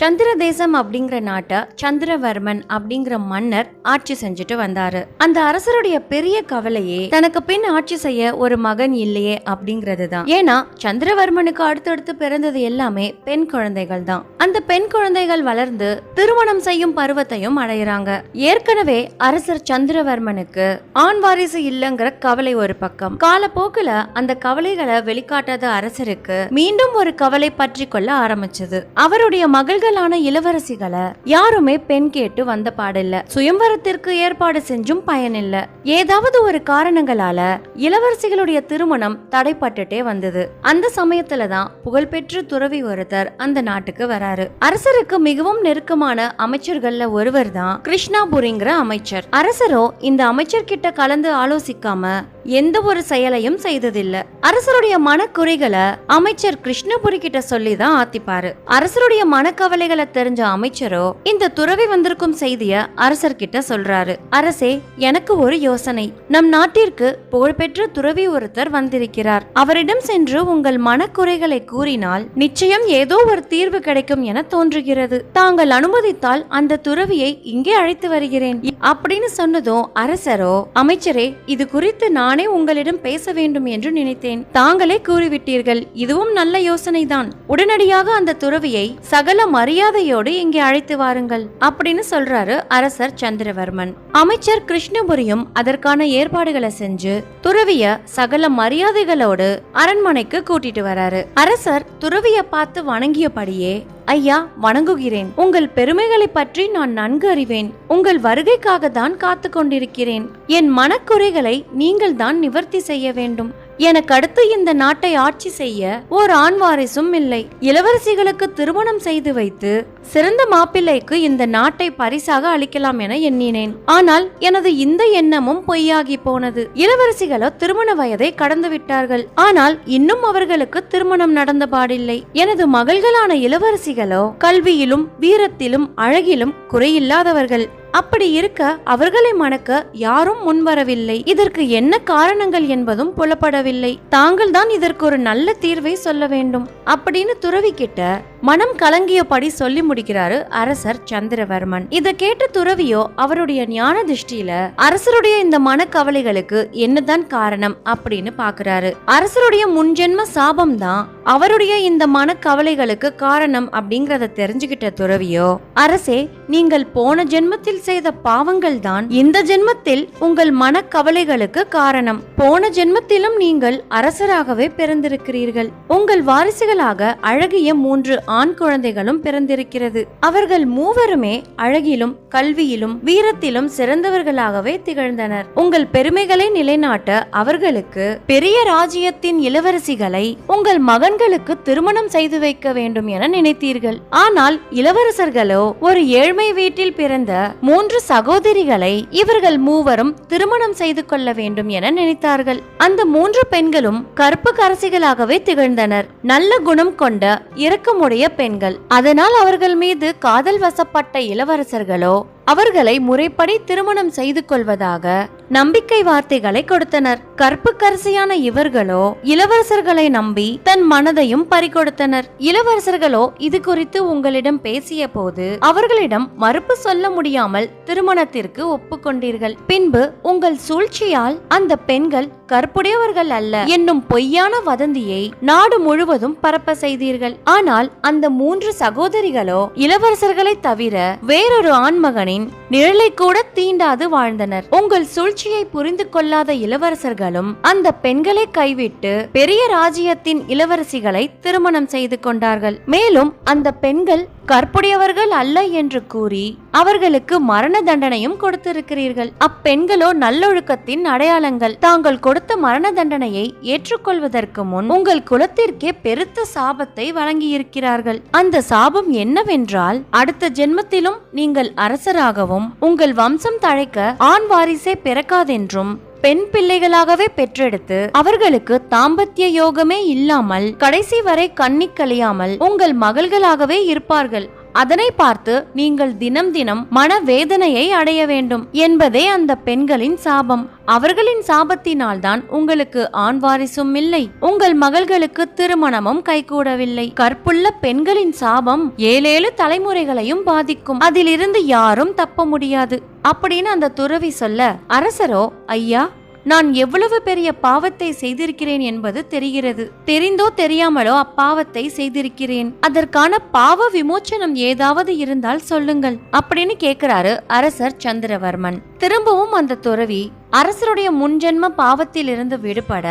சந்திர தேசம் அப்படிங்கிற நாட்டை சந்திரவர்மன் அப்படிங்கிற மன்னர் ஆட்சி செஞ்சுட்டு வந்தாரு. அந்த அரசருடைய பெரிய கவலையே தனக்கு பின் ஆட்சி செய்ய ஒரு மகன் இல்லையே அப்படிங்கிறது தான் ஏன்னா சந்திரவர்மனுக்கு அடுத்தடுத்து பிறந்தது எல்லாமே பெண் குழந்தைகள் தான். அந்த பெண் குழந்தைகள் வளர்ந்து திருமணம் செய்யும் பருவத்தையும் அடையிறாங்க. ஏற்கனவே அரசர் சந்திரவர்மனுக்கு ஆண் வாரிசு இல்லைங்கிற கவலை ஒரு பக்கம். காலப்போக்குல அந்த கவலைகளை வெளிக்காட்டாத அரசருக்கு மீண்டும் ஒரு கவலை பற்றி கொள்ள ஆரம்பிச்சது. அவருடைய பெண்களான இளவரசிகளை யாருமே பெண் கேட்டு வந்த பாடில்ல. சுயம்வரத்திற்கு ஏற்பாடு செஞ்சும் பயனில்ல. ஏதாவது ஒரு காரணங்களால இளவரசிகளுடைய திருமணம் தடைப்பட்டுட்டே வந்தது. அந்த சமயத்துலதான் புகழ்பெற்ற துறவி ஒருத்தர் அந்த நாட்டுக்கு வராரு. அரசருக்கு மிகவும் நெருக்கமான அமைச்சர்கள்ல ஒருவர் தான் கிருஷ்ணாபுரிங்கிற அமைச்சர். அரசரோ இந்த அமைச்சர் கிட்ட கலந்து ஆலோசிக்காம எந்த ஒரு செயலையும் செய்ததில்லை. அரசருடைய மனக்குறைகளை அமைச்சர் கிருஷ்ணபுரி கிட்ட சொல்லி தான் ஆத்திப்பாரு. அரசருடைய மனக்கவலைகளை தெரிஞ்ச அமைச்சரோ இந்த துறவி வந்திருக்கும் செய்திய அரசர் கிட்ட சொல்றாரு. அரசே எனக்கு ஒரு யோசனை. நம் நாட்டிற்கு புகழ்பெற்ற துறவி ஒருத்தர் வந்திருக்கிறார். அவரிடம் சென்று உங்கள் மனக்குறைகளை கூறினால் நிச்சயம் ஏதோ ஒரு தீர்வு கிடைக்கும் என தோன்றுகிறது. தாங்கள் அனுமதித்தால் அந்த துறவியை இங்கே அழைத்து வருகிறேன். அப்படின்னு சொன்னதும் அரசரோ அமைச்சரே இது குறித்து நான் உங்களிடம் பேச வேண்டும் என்று நினைத்தேன். தாங்களே கூறிவிட்டீர்கள் இதுவும் நல்ல யோசனைதான். உடனடியாக அந்த துறவியை சகல மரியாதையோடு இங்கே அழைத்து வாருங்கள் அப்படின்னு சொல்றாரு அரசர் சந்திரவர்மன். அமைச்சர் கிருஷ்ணபுரியும் அதற்கான ஏற்பாடுகளை செஞ்சு துறவிய சகல மரியாதைகளோடு அரண்மனைக்கு கூட்டிட்டு வராரு. அரசர் துறவிய பார்த்து வணங்கியபடியே ஐயா வணங்குகிறேன். உங்கள் பெருமைகளை பற்றி நான் நன்கு அறிவேன். உங்கள் வருகைக்காக தான் காத்து கொண்டிருக்கிறேன். என் மனக்குறைகளை நீங்கள் தான் நிவர்த்தி செய்ய வேண்டும். எனக்கு அடுத்து இந்த நாட்டை ஆட்சி செய்ய ஓர் ஆண் வாரிசும் இல்லை. இளவரசிகளுக்கு திருமணம் செய்து வைத்து சிறந்த மாப்பிள்ளைக்கு இந்த நாட்டை பரிசாக அளிக்கலாம் என எண்ணினேன். ஆனால் எனது இந்த எண்ணமும் பொய்யாகி போனது. இளவரசிகளோ திருமண வயதை கடந்து விட்டார்கள். ஆனால் இன்னும் அவர்களுக்கு திருமணம் நடந்த பாடில்லை. எனது மகள்களான இளவரசிகளோ கல்வியிலும் வீரத்திலும் அழகிலும் குறையில்லாதவர்கள். அப்படி இருக்க அவர்களை மணக்க யாரும் முன்வரவில்லை. இதற்கு என்ன காரணங்கள் என்பதும் புலப்படவில்லை. தாங்கள் தான் இதற்கு ஒரு நல்ல தீர்வை சொல்ல வேண்டும். அப்படின்னு துறவி கிட்ட மனம் கலங்கியபடி சொல்லி முடிக்கிறாரு அரசர் சந்திரவர்மன். இத கேட்ட துறவியோ அவருடைய ஞான திருஷ்டியில அரசருடைய இந்த மனக்கவலைகளுக்கு என்னதான் காரணம்? அப்படின்னு பாக்குறாரு. அரசருடைய முன்ஜென்ம சாபம் தான் அவருடைய இந்த மனக்கவலைகளுக்கு காரணம் அப்படிங்கறத தெரிஞ்சுக்கிட்ட துறவியோ அரசே நீங்கள் போன ஜென்மத்தில் செய்த பாவங்கள் தான் இந்த ஜென்மத்தில் உங்கள் மனக்கவலைகளுக்கு காரணம். போன ஜென்மத்திலும் நீங்கள் அரசராகவே பிறந்திருக்கிறீர்கள். உங்கள் வாரிசுகளாக அழகிய மூன்று ஆண் குழந்தைகளும் பிறந்திருக்கிறது. அவர்கள் மூவருமே அழகிலும் கல்வியிலும் வீரத்திலும் சிறந்தவர்களாகவே திகழ்ந்தனர். உங்கள் பெருமைகளை நிலைநாட்ட அவர்களுக்கு பெரிய ராஜ்யத்தின் இளவரசிகளை உங்கள் மகன்களுக்கு திருமணம் செய்து வைக்க வேண்டும் என நினைத்தீர்கள். ஆனால் இளவரசர்களோ ஒரு ஏழ்மை வீட்டில் பிறந்த மூன்று சகோதரிகளை இவர்கள் மூவரும் திருமணம் செய்து கொள்ள வேண்டும் என நினைத்தார்கள். அந்த மூன்று பெண்களும் கருப்பு கரசிகளாகவே திகழ்ந்தனர். நல்ல குணம் கொண்ட இரக்கமுடைய பெண்கள். அதனால் அவர்கள் மீது காதல் வசப்பட்ட இளவரசர்களோ அவர்களை முறைப்படி திருமணம் செய்து கொள்வதாக நம்பிக்கை வார்த்தைகளை கொடுத்தனர். கற்புக்கரசியான இவர்களோ இளவரசர்களை நம்பி தன் மனதையும் பறிகொடுத்தனர். இளவரசர்களோ இது குறித்து உங்களிடம் பேசிய போது அவர்களிடம் மறுப்பு சொல்ல முடியாமல் திருமணத்திற்கு ஒப்புக்கொண்டீர்கள். பின்பு உங்கள் சூழ்ச்சியால் அந்த பெண்கள் கற்புடையவர்கள் அல்ல என்னும் பொய்யான வதந்தியை நாடு முழுவதும் பரப்ப செய்தீர்கள். ஆனால் அந்த மூன்று சகோதரிகளோ இளவரசர்களை தவிர வேறொரு ஆண்மகனின் நிழலை கூட தீண்டாது வாழ்ந்தனர். உங்கள் சூழ்ச்சியை புரிந்து கொள்ளாத இளவரசர்கள் இளவரசர்களும் அந்த பெண்களை கைவிட்டு பெரிய ராஜ்யத்தின் இளவரசிகளை திருமணம் செய்து கொண்டார்கள். மேலும் அந்த பெண்கள் கற்புடையவர்கள் அல்ல என்று கூறி அவர்களுக்கு மரண தண்டனையும் கொடுத்திருக்கிறீர்கள். அப்பெண்களோ நல்லொழுக்கத்தின் அடையாளங்கள். தாங்கள் கொடுத்த மரண தண்டனையை ஏற்றுக்கொள்வதற்கு முன் உங்கள் குலத்திற்கே பெருத்த சாபத்தை வழங்கியிருக்கிறார்கள். அந்த சாபம் என்னவென்றால் அடுத்த ஜென்மத்திலும் நீங்கள் அரசராகவும் உங்கள் வம்சம் தழைக்க ஆண் வாரிசே பிறக்காதென்றும் பெண் பிள்ளைகளாகவே பெற்றெடுத்து அவர்களுக்கு தாம்பத்திய யோகமே இல்லாமல் கடைசி வரை கண்ணி கழியாமல் உங்கள் மகள்களாகவே இருப்பார்கள். அதனை பார்த்து நீங்கள் தினம் தினம் மனவேதனையை அடைய வேண்டும் என்பதே அந்த பெண்களின் சாபம். அவர்களின் சாபத்தினால்தான் உங்களுக்கு ஆண் வாரிசும் இல்லை. உங்கள் மகள்களுக்கு திருமணமும் கைகூடவில்லை. கற்புள்ள பெண்களின் சாபம் ஏழேழு தலைமுறைகளையும் பாதிக்கும். அதிலிருந்து யாரும் தப்ப முடியாது. அப்படின்னு அந்த துறவி சொல்ல அரசரோ ஐயா நான் எவ்வளவு பெரிய பாவத்தை செய்திருக்கிறேன் என்பது தெரிகிறது. தெரிந்தோ தெரியாமலோ அப்பாவத்தை செய்திருக்கிறேன். அதற்கான பாவ விமோச்சனம் ஏதாவது இருந்தால் சொல்லுங்கள். அப்படின்னு கேக்குறாரு அரசர் சந்திரவர்மன். திரும்பவும் அந்த துறவி அரசருடைய முன்ஜென்ம பாவத்தில் இருந்து விடுபட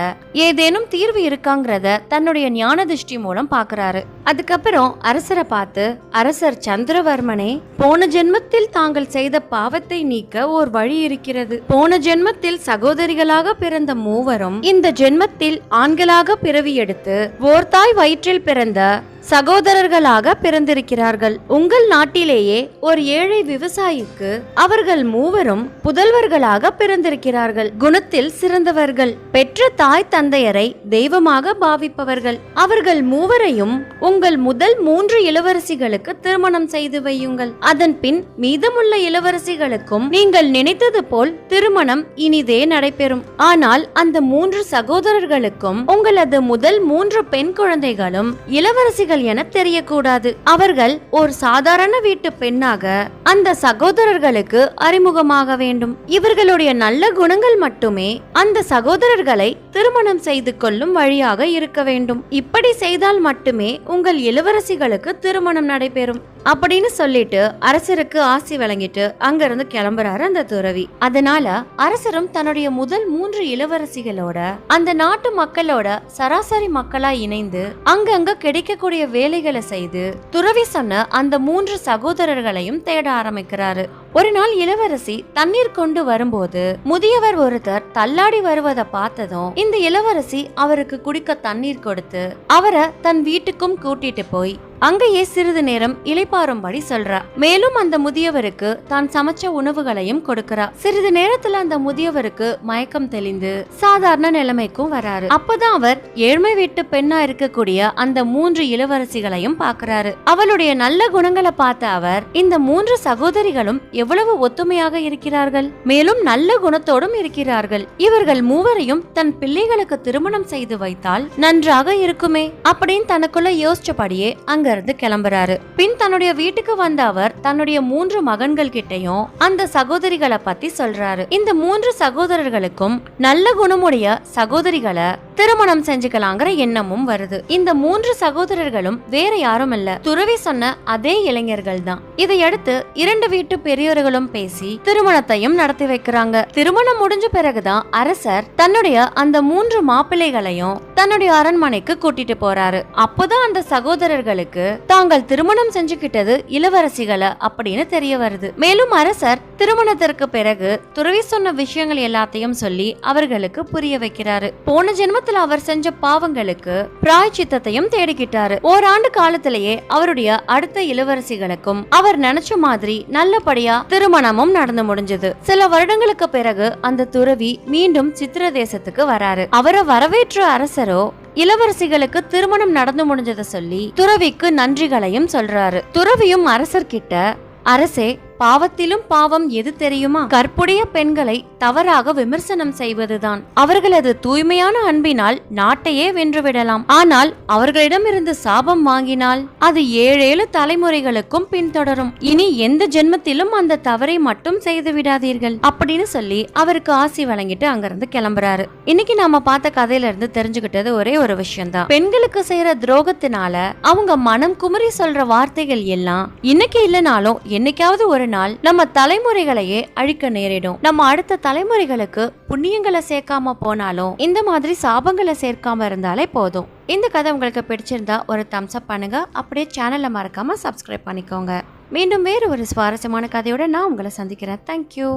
ஏதேனும் தீர்வு இருக்காங்கிறத தன்னுடைய ஞான திருஷ்டி மூலம் பாக்குறாரு. அதுக்கப்புறம் அரசரை பார்த்து அரசர் சந்திரவர்மனே போன ஜென்மத்தில் தாங்கள் செய்த பாவத்தை நீக்க ஓர் வழி இருக்கிறது. போன ஜென்மத்தில் சகோதரிகளாக பிறந்த மூவரும் இந்த ஜென்மத்தில் ஆண்களாக பிறவி எடுத்து ஓர் தாய் வயிற்றில் பிறந்த சகோதரர்களாக பிறந்திருக்கிறார்கள். உங்கள் நாட்டிலேயே ஒரு ஏழை விவசாயிக்கு அவர்கள் மூவரும் புதல்வர்களாக பிறந்திருக்கிறார்கள். குணத்தில் சிறந்தவர்கள் பெற்ற தாய் தந்தையரை தெய்வமாக பாவிப்பவர்கள். அவர்கள் மூவரையும் உங்கள் முதல் மூன்று இளவரசிகளுக்கு திருமணம் செய்து வையுங்கள். அதன் பின் மீதமுள்ள இளவரசிகளுக்கும் நீங்கள் நினைத்தது போல் திருமணம் இனிதே நடைபெறும். ஆனால் அந்த மூன்று சகோதரர்களுக்கும் உங்களது முதல் மூன்று பெண் குழந்தைகளும் இளவரசிகள் என தெரியக்கூடாது. அவர்கள் ஒரு சாதாரண வீட்டு பெண்ணாக அந்த சகோதரர்களுக்கு அறிமுகமாக வேண்டும். இவர்களுடைய நல்ல குணங்கள் மட்டுமே அந்த சகோதரர்களை திருமணம் செய்து கொள்ளும் வழியாக இருக்க வேண்டும். இப்படி செய்தால் மட்டுமே உங்கள் இளவரசிகளுக்கு திருமணம் நடைபெறும். அப்படின்னு சொல்லிட்டு அரசருக்கு ஆசி வழங்கிட்டு அங்கிருந்து கிளம்புறாரு அந்த துறவி. அதனால அரசரும் தன்னுடைய முதல் மூன்று இளவரசிகளோட அந்த நாட்டு மக்களோட சராசரி மக்களா இணைந்து அங்கங்க கிடைக்கக்கூடிய வேலைகளை செய்து துறவி சொன்ன அந்த மூன்று சகோதரர்களையும் தேட ஆரம்பிக்கிறாரு. ஒரு நாள் இளவரசி தண்ணீர் கொண்டு வரும்போது முதியவர் ஒருத்தர் தள்ளாடி வருவதை பார்த்ததும் இந்த இளவரசி அவருக்கு குடிக்க தண்ணீர் கொடுத்து அவரை தன் வீட்டுக்கும் கூட்டிட்டு போய் அங்கேயே சிறிது நேரம் இளைப்பாறும்படி சொல்றா. மேலும் அந்த முதியவருக்கு தான் சமைச்ச உணவுகளையும் கொடுக்கறா. சிறிது நேரத்துல அந்த முதியவருக்கு மயக்கம் தெளிந்து சாதாரண நிலைமைக்கும் வராரு. அப்பதான் அவர் ஏழ்மை வீட்டு பெண்ணா இருக்கக்கூடிய அந்த மூன்று இளவரசிகளையும் பார்க்கறாரு அவளுடைய நல்ல குணங்களை பார்த்த அவர் இந்த மூன்று சகோதரிகளும் எவ்வளவு ஒத்துமையாக இருக்கிறார்கள். மேலும் நல்ல குணத்தோடும் இருக்கிறார்கள். இவர்கள் மூவரையும் தன் பிள்ளைகளுக்கு திருமணம் செய்து வைத்தால் நன்றாக இருக்குமே அப்படின்னு தனக்குள்ள யோசிச்சபடியே அங்க இருந்து கிளம்புறாரு. பின் தன்னுடைய வீட்டுக்கு வந்த அவர் தன்னுடைய மூன்று மகன்கள் கிட்டையும் அந்த சகோதரிகளை பத்தி சொல்றாரு. இந்த மூன்று சகோதரர்களுக்கும் நல்ல குணமுடைய சகோதரிகளை திருமணம் செஞ்சுக்கலாங்கிற எண்ணமும் வருது. இந்த மூன்று சகோதரர்களும் வேற யாரும் இல்ல துறவி சொன்ன அதே இளைஞர்கள் தான் இதையடுத்து இரண்டு வீட்டு பெரியோர்களும் பேசி திருமணத்தையும் நடத்தி வைக்கிறாங்க. திருமணம் முடிஞ்ச பிறகுதான் அரசர் தன்னுடைய அந்த மூன்று மாப்பிள்ளைகளையும் தன்னுடைய அரண்மனைக்கு கூட்டிட்டு போறாரு. அப்போதான் அந்த சகோதரர்களுக்கு தாங்கள் திருமணம் செஞ்சுக்கிட்டது இளவரசிகளை அப்படின்னு தெரிய வருது. மேலும் அரசர் திருமணத்திற்கு பிறகு துறவி சொன்ன விஷயங்கள் எல்லாத்தையும் சொல்லி அவர்களுக்கு புரிய வைக்கிறாரு. போன காலத்துல அவர் செஞ்ச பாவங்களுக்கு பிராய்ச்சித்தத்தையும் தேடிக்கிட்டாரு. ஓராண்டு காலத்திலேயே அவருடைய அடுத்த இளவரசிகளுக்கும் அவர் நினைச்ச மாதிரி நல்லபடியா திருமணமும் நடந்து முடிஞ்சது. சில வருடங்களுக்கு பிறகு அந்த துறவி மீண்டும் சித்திர தேசத்துக்கு வராரு. அவரை வரவேற்ற அரசரோ இளவரசிகளுக்கு திருமணம் நடந்து முடிஞ்சதை சொல்லி துறவிக்கு நன்றிகளையும் சொல்றாரு. துறவியும் அரசர்கிட்ட அரசே பாவத்திலும் பாவம் எது தெரியுமா? கற்புடைய பெண்களை தவறாக விமர்சனம் செய்வதுதான். அவர்களது தூய்மையான அன்பினால் நாட்டையே வென்றுவிடலாம். ஆனால் அவர்களிடமிருந்து சாபம் வாங்கினால் அது ஏழேழு தலைமுறைகளுக்கும் பின்தொடரும். இனி எந்த ஜென்மத்திலும் அந்த தவறை மட்டும் செய்து விடாதீர்கள். அப்படின்னு சொல்லி அவருக்கு ஆசி வழங்கிட்டு அங்கிருந்து கிளம்புறாரு. இன்னைக்கு நாம பார்த்த கதையில இருந்து தெரிஞ்சுக்கிட்டது ஒரே ஒரு விஷயம் தான் பெண்களுக்கு செய்யற துரோகத்தினால அவங்க மனம் குமரி சொல்ற வார்த்தைகள் எல்லாம் இன்னைக்கு இல்லைனாலும் என்னைக்காவது ஒரு ஒரு நாள் நம்ம தலைமுறைகளையே அழிக்க நேரிடும். நம்ம அடுத்த தலைமுறைகளுக்கு புண்ணியங்களை சேர்க்காம போனாலும் இந்த மாதிரி சாபங்களை சேர்க்காம இருந்தாலே போதும். இந்த கதை உங்களுக்கு பிடிச்சிருந்தா ஒரு தம்ஸ் அப் பண்ணுங்க. அப்படியே சேனலை மறக்காம சப்ஸ்கிரைப் பண்ணிக்கோங்க. மீண்டும் வேறு ஒரு சுவாரஸ்யமான கதையோட நான் உங்களை சந்திக்கிறேன். தேங்க்யூ